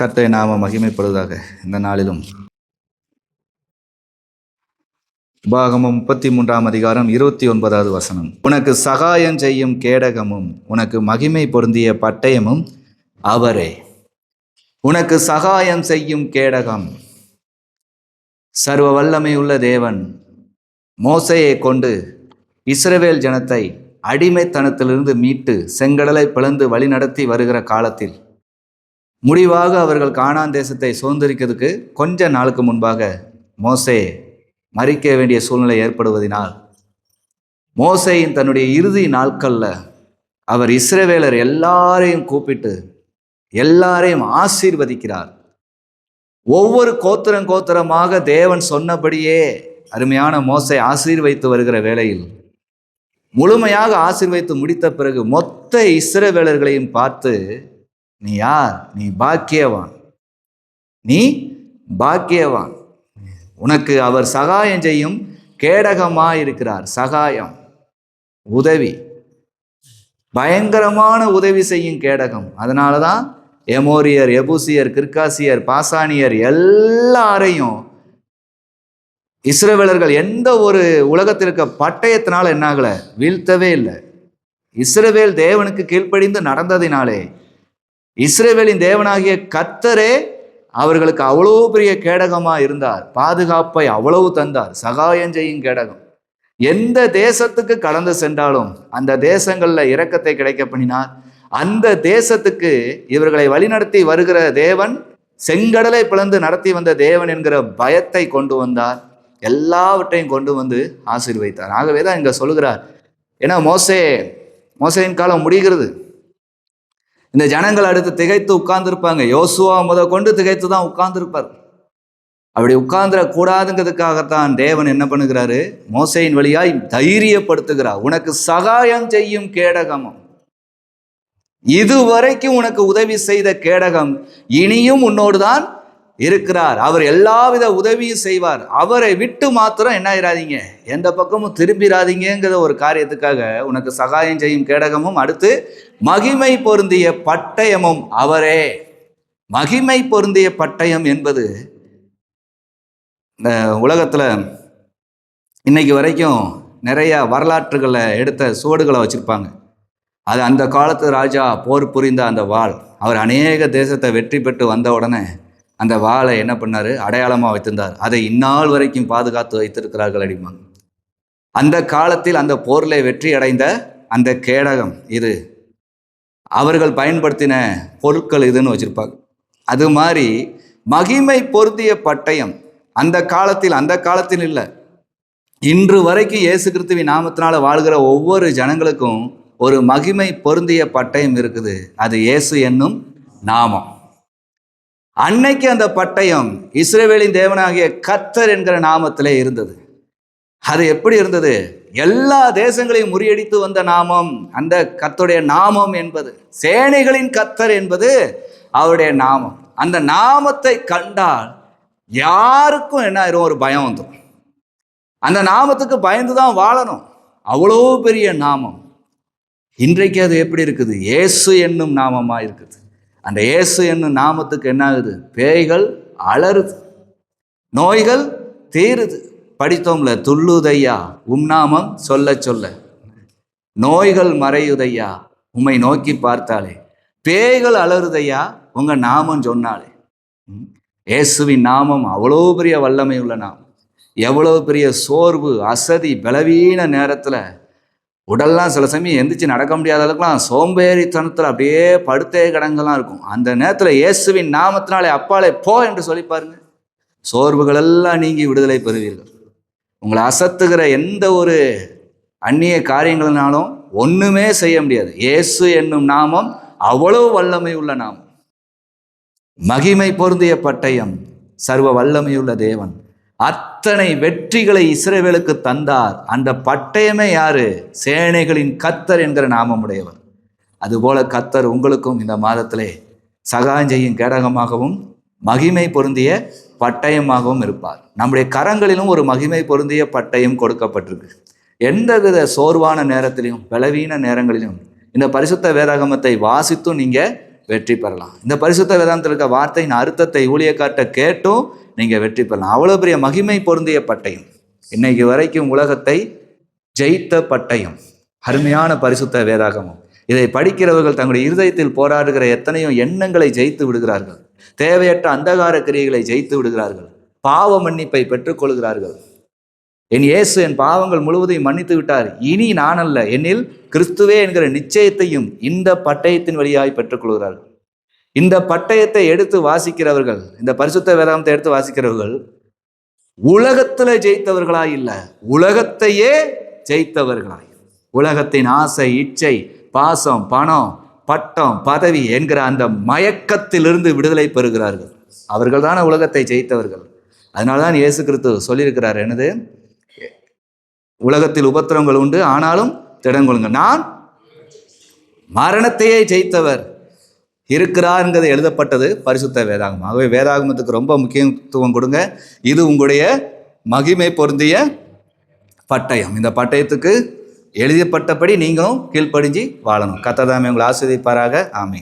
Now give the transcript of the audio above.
கர்த்தரை நாம மகிமைப்படுவதாக இந்த நாளிலும். பாகமும் முப்பத்தி மூன்றாம் அதிகாரம் இருபத்தி ஒன்பதாவது வசனம். உனக்கு சகாயம் செய்யும் கேடகமும் உனக்கு மகிமை பொருந்திய பட்டயமும் அவரே. உனக்கு சகாயம் செய்யும் கேடகம். சர்வ வல்லமை உள்ள தேவன் மோசையை கொண்டு இஸ்ரவேல் ஜனத்தை அடிமைத்தனத்திலிருந்து மீட்டு செங்கடலை பிளந்து வழிநடத்தி வருகிற காலத்தில் முடிவாக அவர்கள் காணான் தேசத்தை சுதந்திரிக்கிறதுக்கு கொஞ்ச நாளுக்கு முன்பாக மோசே மறிக்க வேண்டிய சூழ்நிலை ஏற்படுவதினால் மோசையின் தன்னுடைய இறுதி நாட்களில் அவர் இஸ்ரவேலர் எல்லாரையும் கூப்பிட்டு எல்லாரையும் ஆசீர்வதிக்கிறார். ஒவ்வொரு கோத்திரம் கோத்திரமாக தேவன் சொன்னபடியே அருமையான மோசை ஆசீர்வைத்து வருகிற வேளையில் முழுமையாக ஆசீர்வைத்து முடித்த பிறகு மொத்த இஸ்ரவேலர்களையும் பார்த்து நீ யார்? நீ பாக்கியவான். நீ பாக்கியவான். உனக்கு அவர் சகாயம் செய்யும் கேடகமாக இருக்கிறார் சகாயம். உதவி. பயங்கரமான உதவி செய்யும் கேடகம். அதனால தான் எமோரியர் எபூசியர் கிர்காசியர் பாசானியர் எல்லாரையும் இஸ்ரவேலர்கள் எந்த ஒரு உலகத்தில் இருக்க பட்டயத்தினால என்னாகல? வீழ்த்தவே இல்லை. இஸ்ரவேல் தேவனுக்கு கீழ்ப்படிந்து நடந்ததினாலே இஸ்ரேவேலின் தேவனாகிய கத்தரே அவர்களுக்கு அவ்வளவு பெரிய கேடகமா இருந்தார். பாதுகாப்பை அவ்வளவு தந்தார். சகாயம் செய்யும் கேடகம். எந்த தேசத்துக்கு கடந்து சென்றாலும் அந்த தேசங்களில் இரக்கத்தை கிடைக்க பண்ணினார். அந்த தேசத்துக்கு இவர்களை வழிநடத்தி வருகிற தேவன் செங்கடலை பிளந்து நடத்தி வந்த தேவன் என்கிற பயத்தை கொண்டு வந்தார். எல்லாவற்றையும் கொண்டு வந்து ஆசீர்வைத்தார் ஆகவே தான் இங்கே சொல்லுகிறார். ஏன்னா மோசே மோசையின் காலம் முடிகிறது. இந்த ஜனங்கள் அடுத்து திகைத்து உட்கார்ந்துருப்பாங்க. யோசுவா முத கொண்டு திகைத்து தான் உட்கார்ந்துருப்பார். அப்படி உட்கார்ந்துட கூடாதுங்கிறதுக்காகத்தான் தேவன் என்ன பண்ணுகிறாரு? மோசையின் வழியாய் தைரியப்படுத்துகிறார். உனக்கு சகாயம் செய்யும் கேடகமும். இதுவரைக்கும் உனக்கு உதவி செய்த கேடகம் இனியும் உன்னோடு தான் இருக்கிறார். அவர் எல்லாவித உதவியும் செய்வார். அவரை விட்டு மாத்திரம் என்ன ஆயிராதீங்க? எந்த பக்கமும் திரும்பிடாதீங்கிற ஒரு காரியத்துக்காக உனக்கு சகாயம் செய்யும் கேடகமும் அடுத்து மகிமை பொருந்திய பட்டயமும் அவரே. மகிமை பொருந்திய பட்டயம் என்பது இந்த உலகத்தில் இன்னைக்கு வரைக்கும் நிறைய வரலாற்றுகளை எடுத்த சுவடுகளை வச்சுருப்பாங்க. அது அந்த காலத்து ராஜா போர் புரிந்த அந்த வாள் அவர் அநேக தேசத்தை வெற்றி பெற்று வந்த உடனே அந்த வாளை என்ன பண்ணார்? அடையாளமாக வைத்திருந்தார். அதை இந்நாள் வரைக்கும் பாதுகாத்து வைத்திருக்கிறார்கள் அடிமாங்க அந்த காலத்தில் அந்த போரில் வெற்றி அடைந்த அந்த கேடகம் இது. அவர்கள் பயன்படுத்தின பொருட்கள் இதுன்னு வச்சுருப்பாங்க. அது மாதிரி மகிமை பொருந்திய பட்டயம் அந்த காலத்தில் அந்த காலத்தில் இல்லை. இன்று வரைக்கும் இயேசு கிறிஸ்துவின் நாமத்தினால வாழ்கிற ஒவ்வொரு ஜனங்களுக்கும் ஒரு மகிமை பொருந்திய பட்டயம் இருக்குது. அது இயேசு என்னும் நாமம். அன்னைக்கு அந்த பட்டயம் இஸ்ரேவேலின் தேவனாகிய கத்தர் என்கிற நாமத்திலே இருந்தது. அது எப்படி இருந்தது? எல்லா தேசங்களையும் முறியடித்து வந்த நாமம் அந்த கத்தருடைய நாமம் என்பது சேனைகளின் கத்தர் என்பது அவருடைய நாமம். அந்த நாமத்தை கண்டால் யாருக்கும் என்ன ஆயிரும்? ஒரு பயம் வந்துடும் அந்த நாமத்துக்கு பயந்து தான் வாழணும். அவ்வளோ பெரிய நாமம். இன்றைக்கு அது எப்படி இருக்குது? இயேசு என்னும் நாமமாக இருக்குது. அந்த இயேசு என்னும் நாமத்துக்கு என்ன ஆகுது பேய்கள் அலறுது. நோய்கள் தீருது. படித்தோம்ல துள்ளுதையா உம் நாமம் சொல்ல சொல்ல. நோய்கள் மறையுதையா உம்மை நோக்கி பார்த்தாலே. பேய்கள் அலறுதையா உங்க நாமம் சொன்னாலே. இயேசுவின் நாமம் அவ்வளோ பெரிய வல்லமை உள்ள நாமம். எவ்வளோ பெரிய சோர்வு அசதி பலவீன நேரத்தில் உடல்லாம் சில சமயம் எந்திரிச்சு நடக்க முடியாத அளவுக்குலாம் சோம்பேறித்தனத்தில் அப்படியே படுத்தே கடங்கெல்லாம் இருக்கும். அந்த நேரத்தில் இயேசுவின் நாமத்தினாலே அப்பாலே போ என்று சொல்லி பாருங்க. சோர்வுகள் எல்லாம் நீங்கி விடுதலை பெறுவீர்கள். உங்களை அசத்துகிற எந்த ஒரு அந்நிய காரியங்களினாலும் ஒன்றுமே செய்ய முடியாது. இயேசு என்னும் நாமம் அவ்வளவு வல்லமை உள்ள நாமம். மகிமை பொருந்திய பட்டயம் சர்வ வல்லமையுள்ள தேவன். அத்தனை வெற்றிகளை இஸ்ரேவேலுக்கு தந்தார். அந்த பட்டயமே யாரு? சேனைகளின் கத்தர் என்கிற நாமமுடையவர். அதுபோல கத்தர் உங்களுக்கும் இந்த மாதத்திலே சகாயம் செய்யும் கேடகமாகவும் மகிமை பொருந்திய பட்டயமாகவும் இருப்பார். நம்முடைய கரங்களிலும் ஒரு மகிமை பொருந்திய பட்டயம் கொடுக்கப்பட்டிருக்கு. எந்தவித சோர்வான நேரத்திலையும் பலவீன நேரங்களிலும் இந்த பரிசுத்த வேதாகமத்தை வாசித்தும் நீங்கள் வெற்றி பெறலாம். இந்த பரிசுத்த வேதாந்தத்தில் இருக்க வார்த்தையின் அர்த்தத்தை ஊழியக்காட்ட கேட்டும் நீங்கள் வெற்றி பெறலாம். அவ்வளோ பெரிய மகிமை பொருந்திய பட்டயம். இன்னைக்கு வரைக்கும் உலகத்தை ஜெயித்த பட்டயம். அருமையான பரிசுத்த வேதாகமும். இதை படிக்கிறவர்கள் தங்களுடைய இருதயத்தில் போராடுகிற எத்தனையோ எண்ணங்களை ஜெயித்து விடுகிறார்கள். தேவையற்ற அந்தகார கிரியைகளை ஜெயித்து விடுகிறார்கள். பாவ மன்னிப்பை பெற்றுக்கொள்கிறார்கள் என் இயேசு என் பாவங்கள் முழுவதையும் மன்னித்து விட்டார். இனி நான் அல்ல என்னில் கிறிஸ்துவே என்கிற நிச்சயத்தையும் இந்த பட்டயத்தின் வழியாய் பெற்றுக்கொள்கிறார்கள் இந்த பட்டயத்தை எடுத்து வாசிக்கிறவர்கள் இந்த பரிசுத்த வேதாந்தத்தை எடுத்து வாசிக்கிறவர்கள் உலகத்தில் ஜெயித்தவர்களாய் இல்லை. உலகத்தையே ஜெயித்தவர்களாய். உலகத்தின் ஆசை இச்சை பாசம் பணம் பட்டம் பதவி என்கிற அந்த மயக்கத்திலிருந்து விடுதலை பெறுகிறார்கள். அவர்கள் தான் உலகத்தை ஜெயித்தவர்கள். அதனால தான் இயேசு கிறிஸ்து சொல்லியிருக்கிறார். என்னது? உலகத்தில் உபத்திரங்கள் உண்டு ஆனாலும் திடங்கொள்ளுங்க நான் மரணத்தையே ஜெயித்தவர் இருக்கிறார்ங்கிறது எழுதப்பட்டது பரிசுத்த வேதாகமம். ஆகவே வேதாகமத்துக்கு ரொம்ப முக்கியத்துவம் கொடுங்க. இது உங்களுடைய மகிமை பொருந்திய பட்டயம். இந்த பட்டயத்துக்கு எழுதப்பட்டபடி நீங்களும் கீழ்ப்படிஞ்சு வாழணும். கத்ததாமே உங்களை ஆசிரியப்பாராக ஆமை